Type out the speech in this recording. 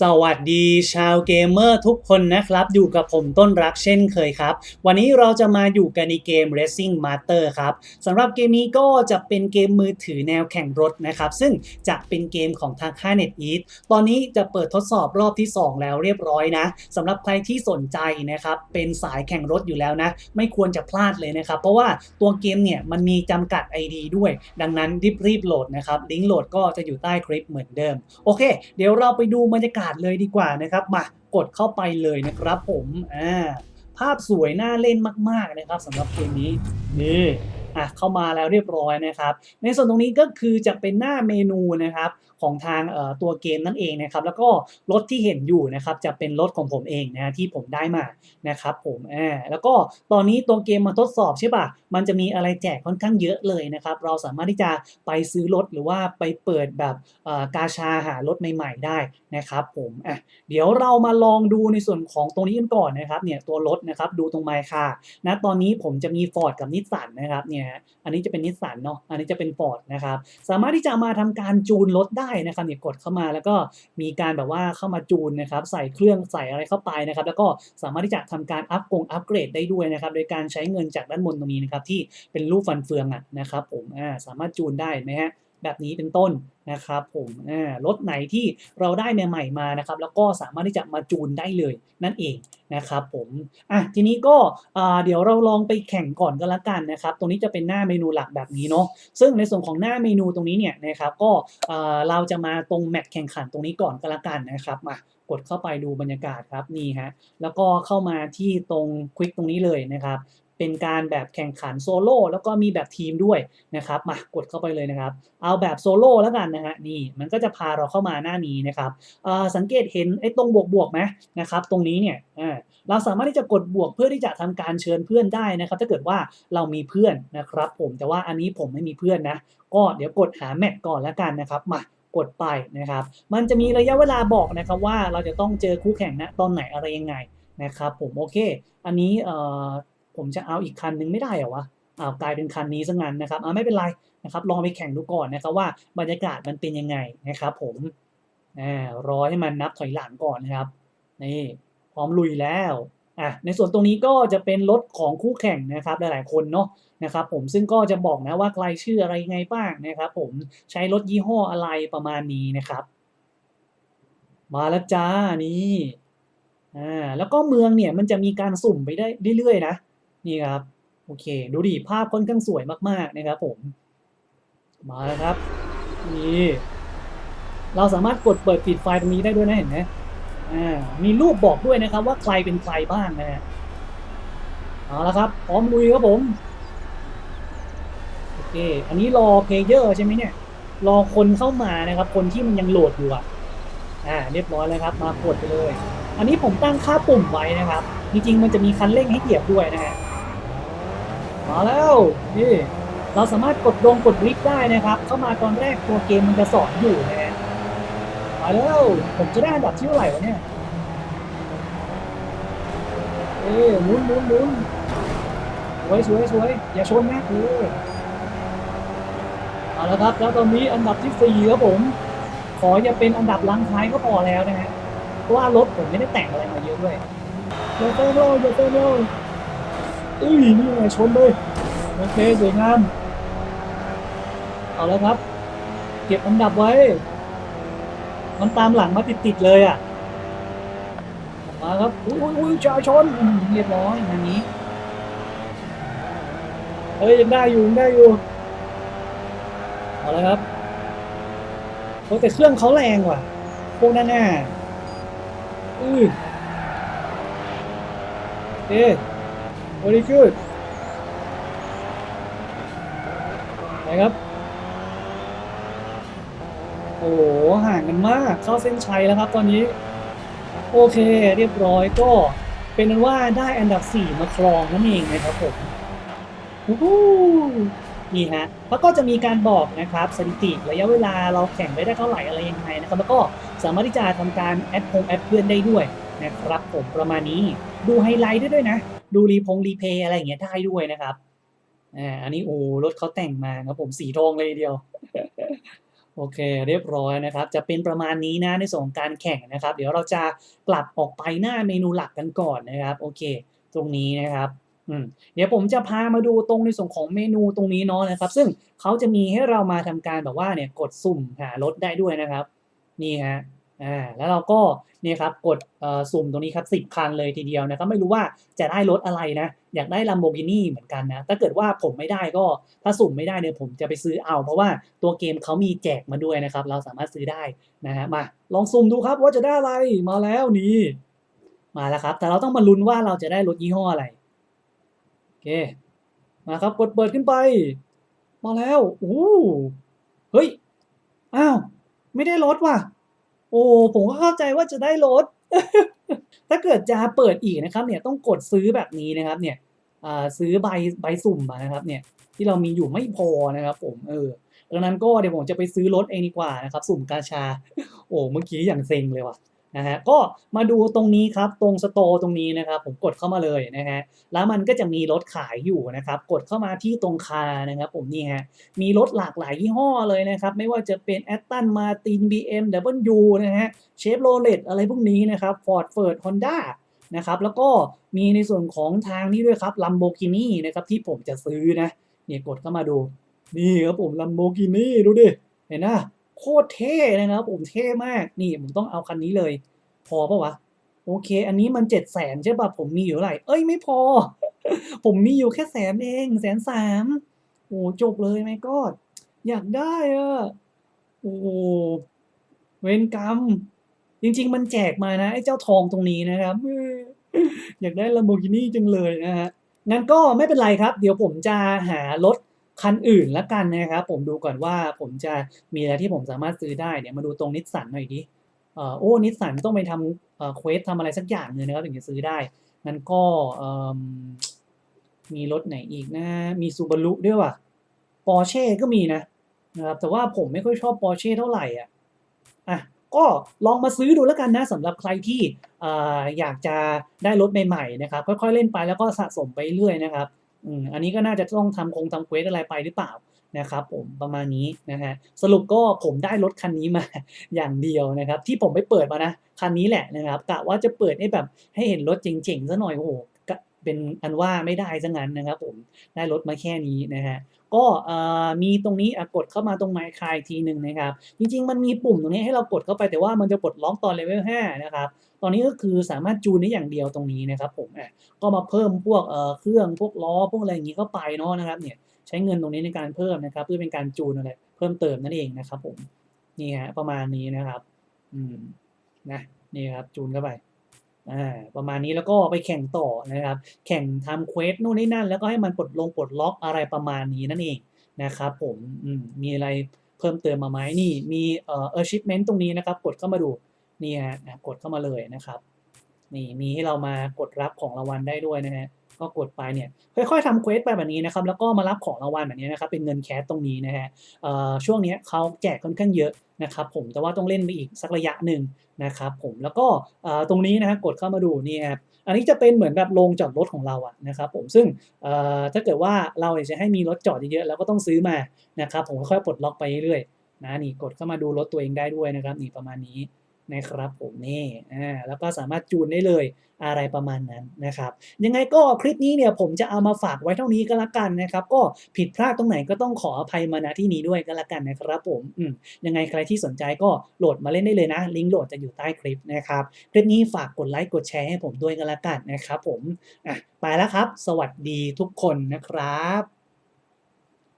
สวัสดีชาวเกมเมอร์ทุกคนนะครับ อยู่กับผมต้นรักเช่นเคยครับ วันนี้เราจะมาอยู่กันในเกม Racing Master ครับสำหรับเกมนี้ก็จะเป็นเกมมือถือแนวแข่งรถนะครับ ซึ่งจะเป็นเกมของทางค่าย NetEase ตอนนี้จะเปิดทดสอบรอบที่ 2 แล้วเรียบร้อยนะสำหรับใครที่สนใจนะครับ เป็นสายแข่งรถอยู่แล้วนะ ไม่ควรจะพลาดเลยนะครับ เพราะว่าตัวเกมเนี่ยมันมีจำกัด ID ด้วย ดังนั้นรีบรีบๆโหลดนะครับลิงก์โหลดก็จะอยู่ใต้คลิปเหมือนเดิมโอเค เดี๋ยวเราไปดูบรรยากาศเลยดีกว่านะครับ มากดเข้าไปเลยนะครับผมอ่าภาพสวยน่าเล่นมาก ๆ นะครับสำหรับเกมนี้นี่อะเข้ามาแล้วเรียบร้อยนะครับ ในส่วนตรงนี้ก็คือจะเป็นหน้าเมนูนะครับ ของทางตัวเกมนั่นเองนะครับ แล้วก็รถที่เห็นอยู่นะครับจะเป็นรถของผมเองนะที่ผมได้มานะครับผมอ่าแล้วก็ตอนนี้ตัวเกมมาทดสอบใช่ปะมันจะมีอะไรแจกค่อนข้างเยอะเลยนะครับ เราสามารถที่จะไปซื้อรถหรือว่าไปเปิดแบบกาชาหารถใหม่ ๆ ได้นะครับผมอะเดี๋ยวเรามาลองดูในส่วนของตรงนี้กันก่อนนะครับเนี่ยตัวรถนะครับดูตรงไมค์ค่ะนะตอนนี้ผมจะมี Ford กับนิสสันนะครับเนี่ยอันนี้จะเป็นนิสสันเนาะอันนี้จะเป็น Ford นะครับสามารถที่จะมาทำการจูนรถได้นะครับเนี่ยกดเข้ามาแล้วก็มีการแบบว่าเข้ามาจูนนะครับใส่เครื่องใส่อะไรเข้าไปนะครับแล้วก็สามารถที่จะทำการอัพกงอัปเกรดได้ด้วยนะครับโดยการใช้เงินจากด้านบนตรงนี้นะครับที่เป็นรูปฟันเฟืองอะนะครับผมอ่าสามารถจูนได้ไหมฮะ แบบนี้เป็นต้นนะครับผมรถไหนที่เราได้ใหม่ๆมานะครับ แล้วก็สามารถที่จะมาจูนได้เลยนั่นเองนะครับผมอะทีนี้ก็เดี๋ยวเราลองไปแข่งก่อนก็แล้วกันนะครับ ตรงนี้จะเป็นหน้าเมนูหลักแบบนี้เนาะซึ่งในส่วนของหน้าเมนูตรงนี้เนี่ยนะครับก็เราจะมาตรงแมตช์แข่งขันตรงนี้ก่อนก็แล้วกันนะครับมากดเข้าไปดูบรรยากาศครับนี่ฮะแล้วก็เข้ามาที่ตรงควิกตรงนี้เลยนะครับ เป็นการแบบแข่งขันโซโล่แล้วก็มีแบบทีมด้วยนะครับมากดเข้าไปเลยนะครับ เอาแบบโซโล่แล้วกันนะฮะนี่มันก็จะพาเราเข้ามาหน้านี้นะครับสังเกตเห็นไอ้ตรงบวกบวกไหมนะครับตรงนี้เนี่ยเราสามารถที่จะกดบวกเพื่อที่จะทำการเชิญเพื่อนได้นะครับ ถ้าเกิดว่าเรามีเพื่อนนะครับ ผมแต่ว่าอันนี้ผมไม่มีเพื่อนนะก็เดี๋ยวกดหาแมทก่อนแล้วกันนะครับมากดไปนะครับ มันจะมีระยะเวลาบอกนะครับว่าเราจะต้องเจอคู่แข่งนะตอนไหนอะไรยังไงนะครับผมโอเค อันนี้เอ่อ ผมจะเอาอีกคันนึงไม่ได้เหรอวะเอากลายเป็นคันนี้ซะงั้นนะครับเอาไม่เป็นไรนะครับลองไปแข่งดูก่อนนะครับว่าบรรยากาศมันเป็นยังไงนะครับผมรอให้มันนับถอยหลังก่อนนะครับนี่พร้อมลุยแล้วอะในส่วนตรงนี้ก็จะเป็นรถของคู่แข่งนะครับหลายๆคนเนาะนะครับผมซึ่งก็จะบอกนะว่าใครชื่ออะไรยังไงบ้างนะครับผมใช้รถยี่ห้ออะไรประมาณนี้นะครับ มาแล้วจ้านี่อ่าแล้วก็เมืองเนี่ยมันจะมีการสุ่มไปได้เรื่อยๆนะ นี่ครับโอเค ดูดิภาพค่อนข้างสวยมาก ๆ นะครับผม มาแล้วครับนี่เราสามารถกดเปิดปิดไฟล์ตรงนี้ได้ด้วยนะเห็นไหมอ่ามีรูปบอกด้วยนะครับ ว่าใครเป็นใครบ้างนะฮะเอาละครับ พร้อมลุยครับผมโอเคอันนี้รอเพลเยอร์ใช่ไหมเนี่ย รอคนเข้ามานะครับ คนที่มันยังโหลดอยู่อะอ่าเรียบร้อยแล้วครับ มากดไปเลย อันนี้ผมตั้งค่าปุ่มไว้นะครับ จริงๆมันจะมีคันเร่งให้เหยียบด้วยนะฮะ มาแล้วนี่เราสามารถกดลงกดลิฟต์ได้นะครับ เข้ามาตอนแรกตัวเกมมันจะสอนอยู่นะฮะมาแล้วผมจะได้อันดับที่เท่าไหร่วะเนี่ยเอ้หมุนหมุนหมุนสวยสวยสวยอย่าชนนะเออเอาละครับแล้วตอนนี้อันดับที่สี่ครับผม ขออย่าเป็นอันดับลังท้ายก็พอแล้วนะฮะเพราะว่ารถผมไม่ได้แต่งอะไรมาเยอะด้วยอย่าเต้นเลยอย่าเต้นเลย อุ้ยนี่ไงชนเลย โอเคสวยงาม เอาแล้วครับ เก็บอันดับไว้ มันตามหลังมาติดๆเลยอะ มาครับ อุ้ยอุ้ยจ่าชนเรียบร้อยอย่างนี้ เอ้ยยังได้อยู่ยังได้อยู่ เอาละครับโอ้แต่เครื่องเขาแรงว่ะ พวกด้านหน้าอือเอ๊ะ very good ไปครับ โอ้โห ห่างกันมาก เข้าเส้นชัยแล้วครับตอนนี้ โอเค เรียบร้อยก็เป็นนั้นว่าได้อันดับ 4 มาครองนั่นเองนะครับผมนี่ฮะแล้วก็จะมีการบอกนะครับสถิติระยะเวลาเราแข่งไปได้เท่าไหร่อะไรยังไงนะครับ แล้วก็สามารถที่จะทำการแอดพงแอดเพื่อนได้ด้วยนะครับผมประมาณนี้ดูไฮไลท์ได้ด้วยนะ ดูรีพงรีเพย์อะไรอย่างเงี้ยได้ด้วยนะครับอ่าอันนี้โอ้รถเขาแต่งมาครับผมสีทองเลยทีเดียว โอเค เรียบร้อยนะครับ จะเป็นประมาณนี้นะในส่วนของการแข่งนะครับ เดี๋ยวเราจะกลับออกไปหน้าเมนูหลักกันก่อนนะครับ โอเค ตรงนี้นะครับอืมเดี๋ยวผมจะพามาดูตรงในส่วนของเมนูตรงนี้เนาะนะครับ ซึ่งเขาจะมีให้เรามาทำการแบบว่าเนี่ยกดสุ่มหารถได้ด้วยนะครับ นี่ฮะ อ่าแล้วเราก็เนี่ยครับกดสุ่มตรงนี้ครับสิบคันเลยทีเดียวนะครับไม่รู้ว่าจะได้รถอะไรนะ อยากได้ Lamborghini เหมือนกันนะ ถ้าเกิดว่าผมไม่ได้ก็ถ้าสุ่มไม่ได้เนี่ยผมจะไปซื้อเอา เพราะว่าตัวเกมเขามีแจกมาด้วยนะครับ เราสามารถซื้อได้นะฮะมาลองสุ่มดูครับว่าจะได้อะไรมาแล้วนี่มาแล้วครับ แต่เราต้องมาลุ้นว่าเราจะได้รถยี่ห้ออะไรโอเคมาครับกดเปิดขึ้นไป มาแล้วโอ้เฮ้ยอ้าวไม่ได้รถว่ะ โอ้ผมก็เข้าใจว่าจะได้รถถ้าเกิดจะเปิดอีกนะครับเนี่ยต้องกดซื้อแบบนี้นะครับเนี่ยซื้อใบใบสุ่มมานะครับเนี่ยที่เรามีอยู่ไม่พอนะครับ ผมเออดังนั้นก็เดี๋ยวผมจะไปซื้อรถเองดีกว่านะครับ สุ่มกาชา โอ้เมื่อกี้อย่างเซ็งเลยว่ะ นะฮะก็มาดูตรงนี้ครับตรงสโตร์ตรงนี้นะครับผมกดเข้ามาเลยนะฮะแล้วมันก็จะมีรถขายอยู่นะครับกดเข้ามาที่ตรงคานะครับผมนี่ฮะมีรถหลากหลายยี่ห้อเลยนะครับไม่ว่าจะเป็น a s t o n Martin BMW นะฮะเชฟโรเลตอะไรพวกนี้นะครับ Ford f i r d Honda นะครับแล้วก็มีในส่วนของทางนี้ด้วยครับ Lamborghini นะครับที่ผมจะซื้อนะเนี่ยกดเข้ามาดูนี่ครับผม Lamborghini ดูดิเห็นนะ โคตรเท่นะครับผมเท่มากนี่ผมต้องเอาคันนี้เลย พอปะวะ โอเค อันนี้มันเจ็ดแสนใช่ปะผมมีอยู่เท่าไหร่เอ้ยไม่พอ ผมมีอยู่แค่แสนเองแสนสามโอ้จบเลยไหมก็อยากได้อะโอ้เวรกรรม จริง ๆ มันแจกมานะ ไอ้เจ้าทองตรงนี้นะครับ อยากได้ Lamborghini จังเลยนะฮะงั้นก็ไม่เป็นไรครับ เดี๋ยวผมจะหารถ คันอื่นละกันนะครับ ผมดูก่อนว่าผมจะมีอะไรที่ผมสามารถซื้อได้เดี๋ยมาดูตรงนิสสันหน่อยดิเอ่อโอ้นิสสันต้องไปทำเอ่อเควสทำอะไรสักอย่างหนึงนะครับถึงจะซื้อได้งั้นก็เอิ่มมีรถไหนอีกนะ มีซูบารุด้วยว่ะปอร์เช่ก็มีนะนะครับแต่ว่าผมไม่ค่อยชอบปอร์เช่เท่าไหร่อะอะก็ลองมาซื้อดูแล้วกันนะสำหรับใครที่เอ่ออยากจะได้รถใหม่ๆนะครับค่อยๆเล่นไปแล้วก็สะสมไปเรื่อยนะครับ อันนี้ก็น่าจะต้องทำคงทำเควสอะไรไปหรือเปล่านะครับผมประมาณนี้นะฮะสรุปก็ผมได้รถคันนี้มาอย่างเดียวนะครับ ที่ผมไปเปิดมานะ คันนี้แหละนะครับกะว่าจะเปิดให้แบบให้เห็นรถเจ๋งๆซะหน่อยโอ้โห เป็นอันว่าไม่ได้ซะงั้นนะครับผมได้รถมาแค่นี้นะฮะก็มีตรงนี้กดเข้ามาตรงไมค์คายทีหนึ่งนะครับจริงๆ มันมีปุ่มตรงนี้ให้เรากดเข้าไปแต่ว่ามันจะปลดล็อกตอนเลเวล5นะครับตอนนี้ก็คือสามารถจูนได้อย่างเดียวตรงนี้นะครับผมอะก็มาเพิ่มพวกเอ่อเครื่องพวกล้อพวกอะไรอย่างนี้เข้าไปเนาะนะครับเนี่ยใช้เงินตรงนี้ในการเพิ่มนะครับ เพื่อเป็นการจูนอะไรเพิ่มเติมนั่นเองนะครับผมนี่ฮะประมาณนี้นะครับอืมนะนี่ครับจูนเข้าไป อ่าประมาณนี้แล้วก็ไปแข่งต่อนะครับ แข่งทำเควสนู่นนี่นั่น แล้วก็ให้มันปลดลงปลดล็อกอะไรประมาณนี้นั่นเองนะครับผมมมีอะไรเพิ่มเติมมาไหมนี่มีเอ่อ achievement ตรงนี้นะครับ กดเข้ามาดูนี่ฮะอะกดเข้ามาเลยนะครับ นี่มีให้เรามากดรับของรางวัลได้ด้วยนะฮะ ก็กดไปเนี่ยค่อยๆทำเควสไปแบบนี้นะครับแล้วก็มารับของรางวัลแบบนี้นะครับเป็นเงินแคสตรงนี้นะฮะช่วงนี้เขาแจกค่อนข้างเยอะนะครับผมแต่ว่าต้องเล่นไปอีกสักระยะหนึ่งนะครับผมแล้วก็ตรงนี้นะฮะกดเข้ามาดูนี่ครับอันนี้จะเป็นเหมือนแบบโรงจอดรถของเราอะนะครับผมซึ่งถ้าเกิดว่าเราอยากจะให้มีรถจอดเยอะๆเราก็ต้องซื้อมานะครับผมค่อยๆปลดล็อกไปเรื่อยๆนะนี่กดเข้ามาดูรถตัวเองได้ด้วยนะครับนี่ประมาณนี้ นะครับผมนี่อ่าแล้วก็สามารถจูนได้เลยอะไรประมาณนั้นนะครับยังไงก็คลิปนี้เนี่ยผมจะเอามาฝากไว้เท่านี้ก็แล้วกันนะครับ ก็ผิดพลาดตรงไหนก็ต้องขออภัยมาณที่นี้ด้วยก็แล้วกันนะครับผมอืมยังไงใครที่สนใจก็โหลดมาเล่นได้เลยนะ ลิงก์โหลดจะอยู่ใต้คลิปนะครับคลิปนี้ฝากกดไลค์กดแชร์ให้ผมด้วยก็แล้วกันนะครับผมอะไปแล้วครับ สวัสดีทุกคนนะครับ